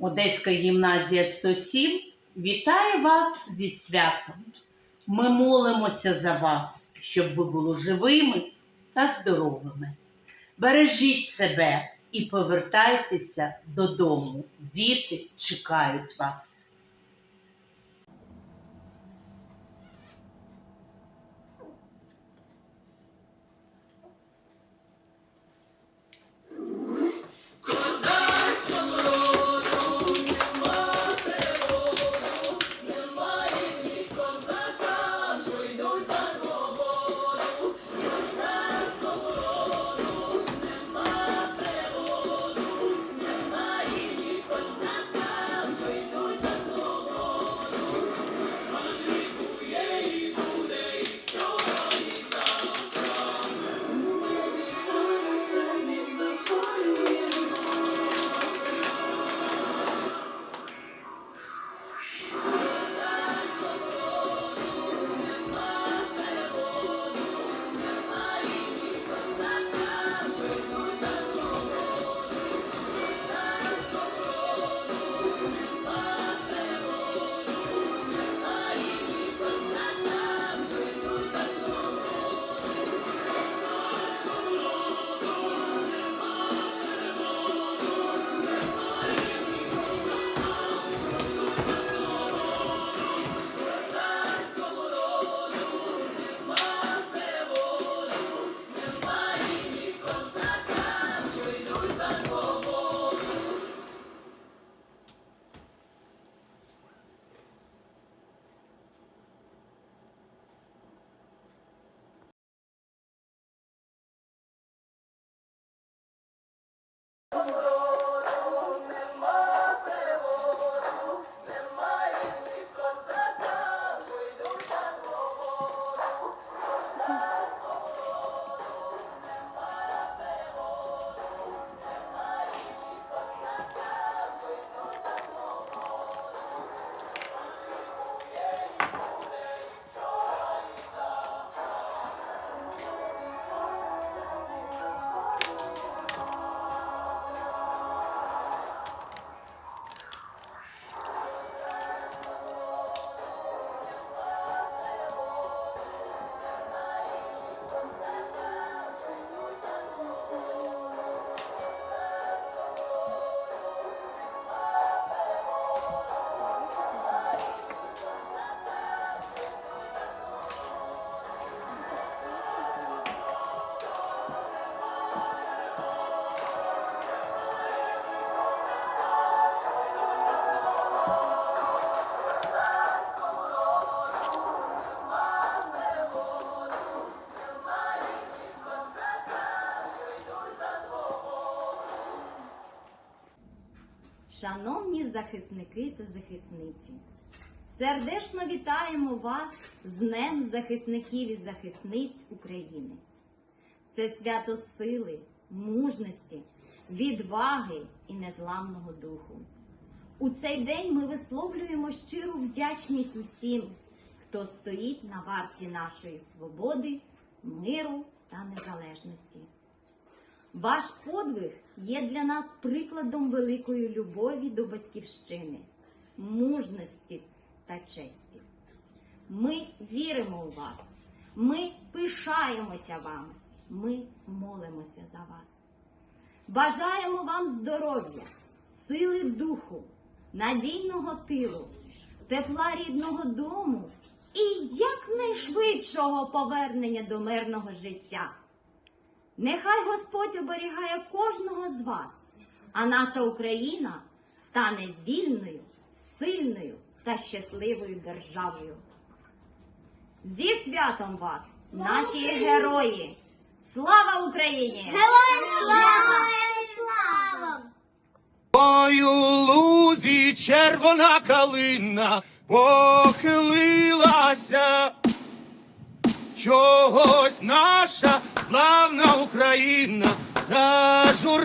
Одеська гімназія 107 вітає вас зі святом. Ми молимося за вас, щоб ви були живими та здоровими. Бережіть себе і повертайтеся додому. Діти чекають вас. Шановні захисники та захисниці, сердечно вітаємо вас з Днем захисників і захисниць України. Це свято сили, мужності, відваги і незламного духу. У цей день ми висловлюємо щиру вдячність усім, хто стоїть на варті нашої свободи, миру та незалежності. Ваш подвиг є для нас прикладом великої любові до батьківщини, мужності та честі. Ми віримо у вас, ми пишаємося вами, ми молимося за вас. Бажаємо вам здоров'я, сили духу, надійного тилу, тепла рідного дому і якнайшвидшого повернення до мирного життя. Нехай Господь оберігає кожного з вас, а наша Україна стане вільною, сильною та щасливою державою. Зі святом вас, наші герої! Слава Україні! Героям слава! слава! У лузі червона калина похилилася, чогось наша славна Україна зажурилася,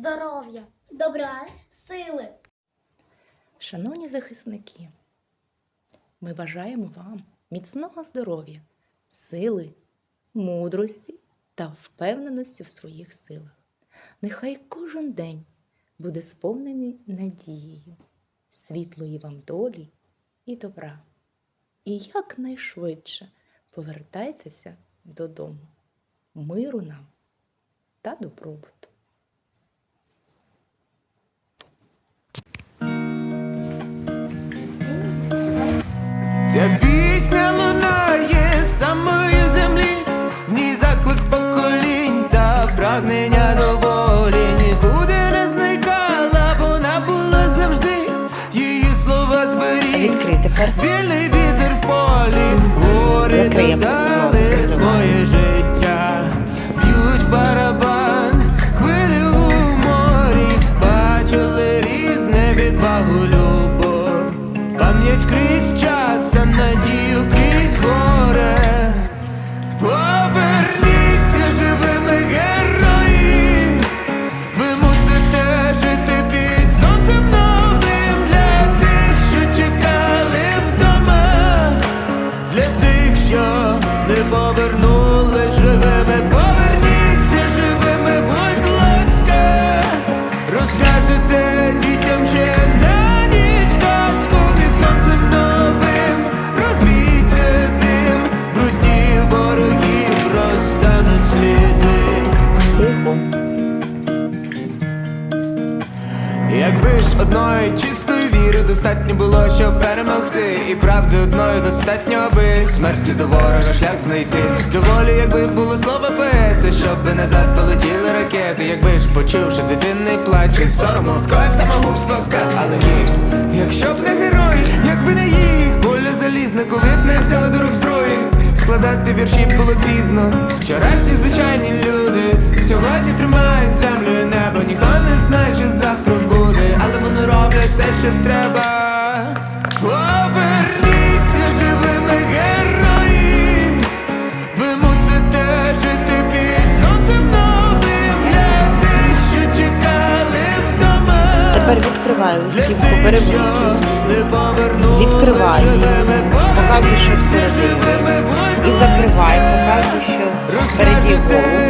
Здоров'я. Добра. Сили. Шановні захисники, ми бажаємо вам міцного здоров'я, сили, мудрості та впевненості в своїх силах. Нехай кожен день буде сповнений надією, світлої вам долі і добра. І якнайшвидше повертайтеся додому. Миру нам та добробуту. Ця пісня лунає з самої землі, в ній заклик поколінь та прагнення до волі нікуди не зникала, вона була завжди, її слова зберіг. Відкрий тепер. Вільний вітер в полі, гори Закриємо. Якби ж одної чистої віри достатньо було, щоб перемогти, і правди одної достатньо, аби смерті до ворога шлях знайти. Доволі, якби було слово поета, щоб назад полетіли ракети, якби ж почувши дитинний плач, і сорому скоїв самогубство, ка- але ні. Якщо б не герої, якби не їх, воля залізна, коли б не взяли до рук зброї. Складати вірші було пізно. Вчорашні звичайні люди сьогодні тримають землю і небо. Ніхто не знає, що завтра роблять все, що треба. Поверніться живими герої. Ви мусите жити під сонцем новим для тих, що чекали вдома. Тепер відкривай листівку, повернули Відкривай. Показуй, що Поверніться живими, І закривай, показуй, що впереді голову.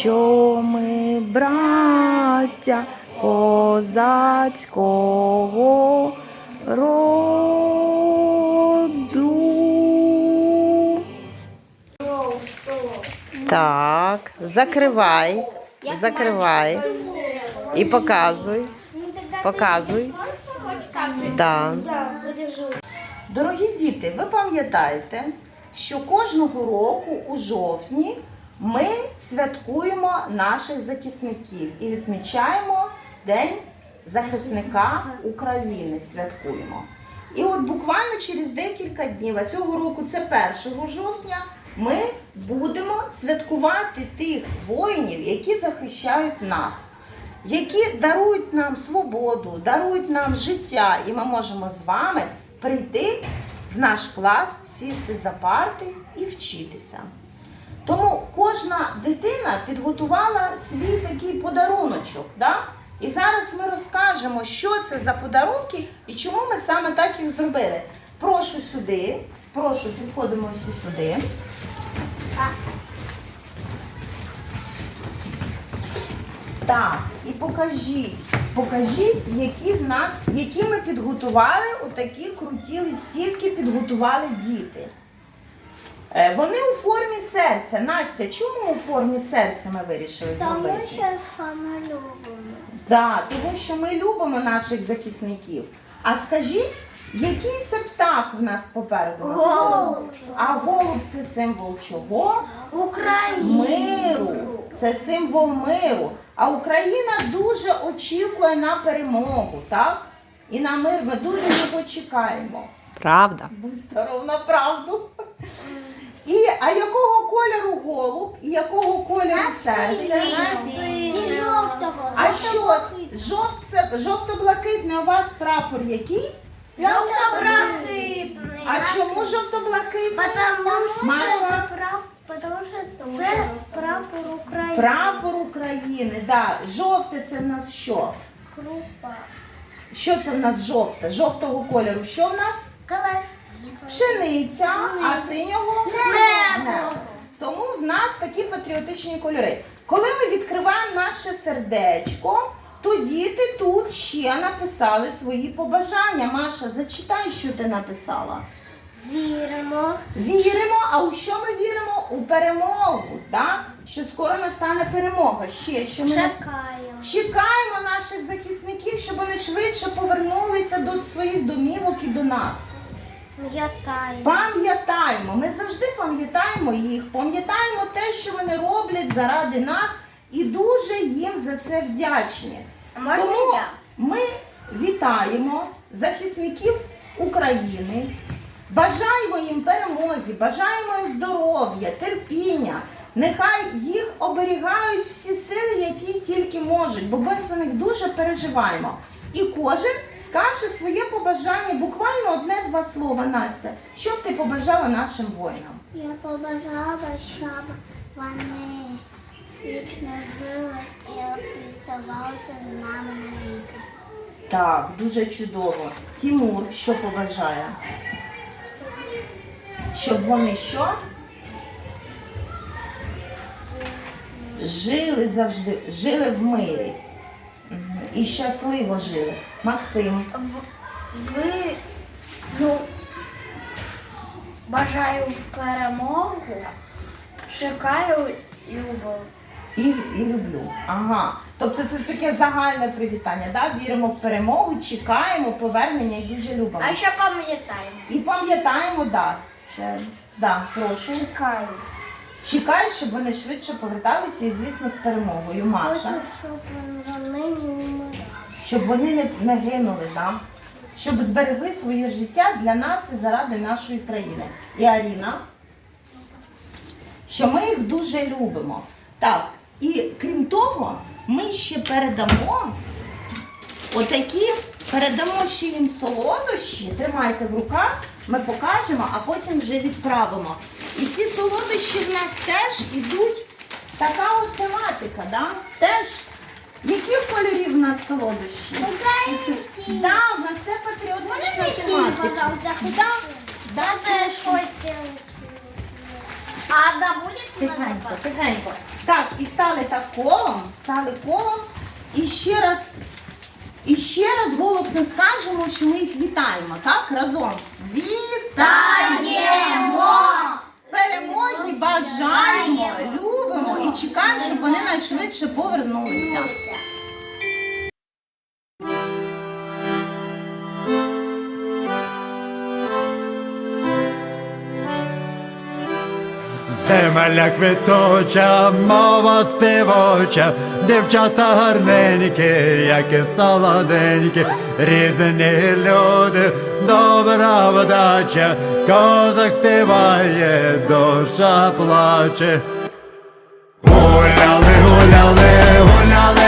що ми браття козацького роду. Так, закривай, закривай і показуй. Показуй. Да. Дорогі діти, ви пам'ятаєте, що кожного року у жовтні ми святкуємо наших захисників і відмічаємо День захисника України. Святкуємо. І от буквально через декілька днів, а цього року це 1 жовтня, ми будемо святкувати тих воїнів, які захищають нас, які дарують нам свободу, дарують нам життя, і ми можемо з вами прийти в наш клас, сісти за парти і вчитися. Тому кожна дитина підготувала свій такий подаруночок. Да? І зараз ми розкажемо, що це за подарунки і чому ми саме так їх зробили. Прошу сюди, прошу, підходимо всі сюди. Так, і покажіть, покажіть, які в нас, які ми підготували, отакі круті листівки підготували діти. Е, Вони у формі серця. Настя, чому у формі серця ми вирішили зробити? Тому що саме любимо. Да, тому що ми любимо наших захисників. А скажіть, який це птах в нас попереду? Голуб. А голуб це символ чого? Україна. Миру. Це символ миру. А Україна дуже очікує на перемогу, так? І на мир ми дуже його чекаємо. Правда. Будь здоров на правду. І а якого кольору голуб і якого кольору серце? І жовтого. А що? Жовт, це, жовто-блакитний у вас прапор який? Жовто-блакитний. А чому жовто-блакитний? Потому Маша? Потому що це прапор України. Прапор України, да. Жовте це в нас що? Крупа. Що це в нас жовте? Жовтого кольору. Що в нас? Колоски. Пшениця, а синього Небо. Тому в нас такі патріотичні кольори. Коли ми відкриваємо наше сердечко, то діти тут ще написали свої побажання. Маша, зачитай, що ти написала. Віримо. Віримо, а у що ми віримо? У перемогу, так? Що скоро настане перемога. Ще що ми Чекаємо. чекаємо наших захисників, щоб вони швидше повернулися до своїх домівок і до нас. Пам'ятаємо. Пам'ятаємо, ми завжди пам'ятаємо їх, пам'ятаємо те, що вони роблять заради нас, і дуже їм за це вдячні. Тому ми вітаємо захисників України, бажаємо їм перемоги, бажаємо їм здоров'я, терпіння. Нехай їх оберігають всі сили, які тільки можуть, бо ми за них дуже переживаємо. І кожен скаже своє побажання, буквально одне-два слова, Настя. Що б ти побажала нашим воїнам? Я побажала, щоб вони вічно жили і ставалися з нами навіки. Так, дуже чудово. Тімур, що побажає? Щоб вони що? Жили завжди, жили в мирі. І щасливо жили. Максим. Ви, ну, бажаю в перемогу, чекаю любов. І, і люблю. Ага. Тобто це таке загальне привітання, да? віримо в перемогу, чекаємо повернення і дуже любимо. А ще пам'ятаємо. І пам'ятаємо, да. Це, да, прошу. Чекаю. Чекаю, щоб вони швидше поверталися і, звісно, з перемогою. Маша. Хочу, щоб вони. Щоб вони не, не гинули, да? щоб зберегли своє життя для нас і заради нашої країни. І Аріна, що ми їх дуже любимо. Так, і крім того, ми ще передамо отакі, передамо ще їм солодощі, тримайте в руках, ми покажемо, а потім вже відправимо. І ці солодощі в нас теж ідуть така от тематика, да? теж. Яких кольорів в нас солодощі? Український. Да, в нас це патріотична тематика. Да, да. А одна буде Тихенько, тихенько. Так, і стали так колом, стали колом. І ще раз, і ще раз голосно скажемо, що ми їх вітаємо. Так, разом. Вітаємо! Перемоги бажаємо, любимо і чекаємо, щоб вони найшвидше повернулися. Земля квіточа, мова співоча, дівчата гарненькі, і солоденькі, різні люди, добра вдача, козак співає, душа плаче. Гуляли, гуляли, гуляли,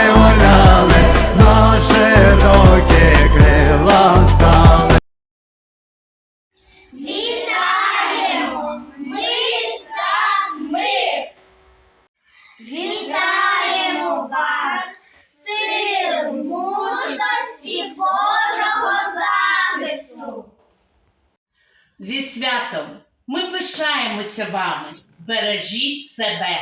Зі святом ми пишаємося вами. Бережіть себе.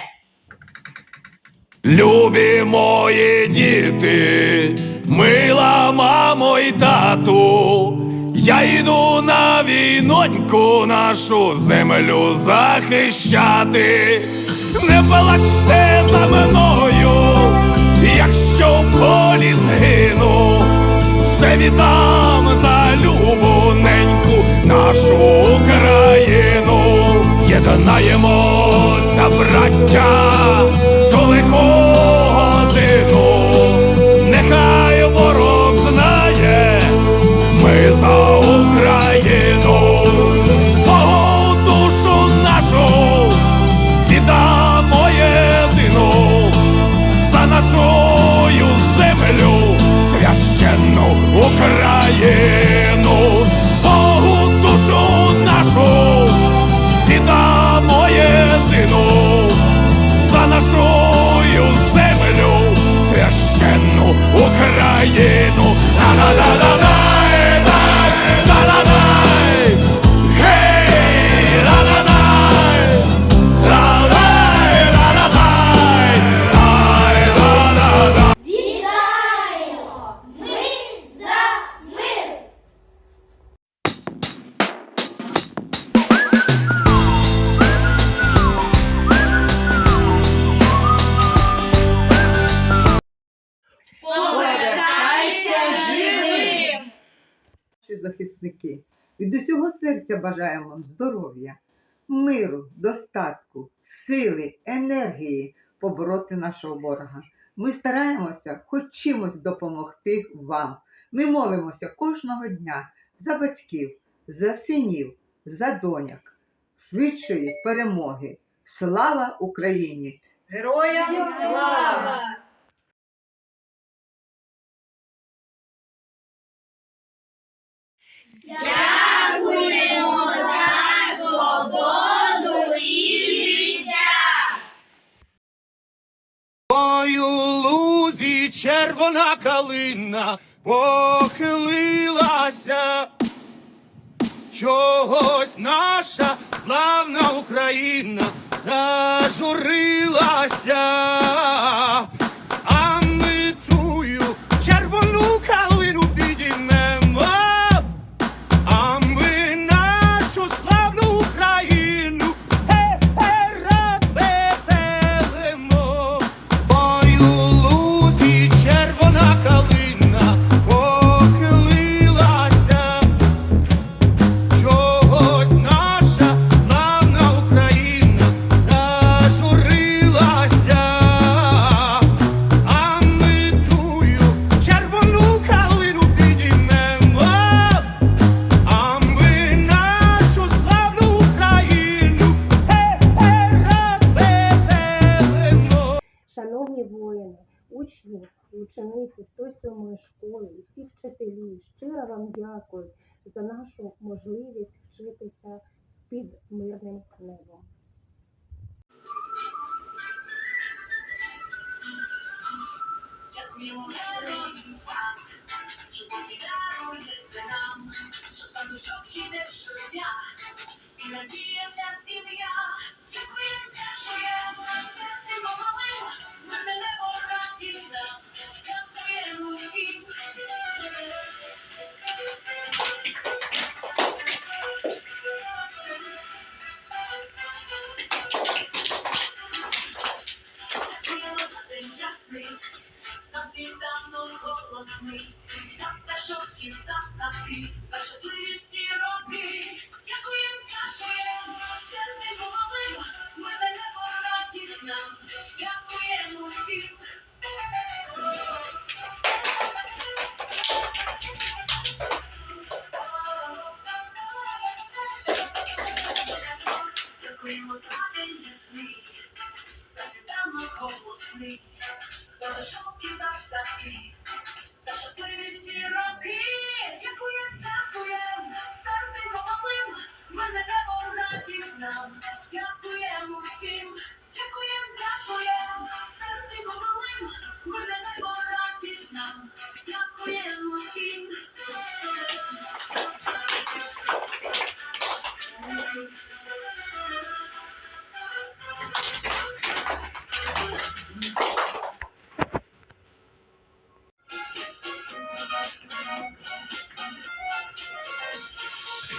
Любі мої діти, мила мамо і тату, я йду на війноньку нашу землю захищати. Не плачте за мною, la la la. Серця бажаємо вам здоров'я, миру, достатку, сили, енергії побороти нашого ворога. Ми стараємося хоч чимось допомогти вам. Ми молимося кожного дня за батьків, за синів, за доняк, швидшої перемоги. Слава Україні! Героям слава! Дякуємо за свободу і життя! У лузі червона калина похилилася. Чогось наша славна Україна зажурилася. Дякуємо героям вам, що так і даруєте нам, що садочок іде щодня, і радіє вся сім'я. Дякуємо, дякуємо, все ти помолив,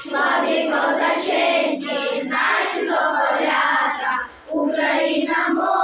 Славі козаченьки, наші золотята, Україна молить,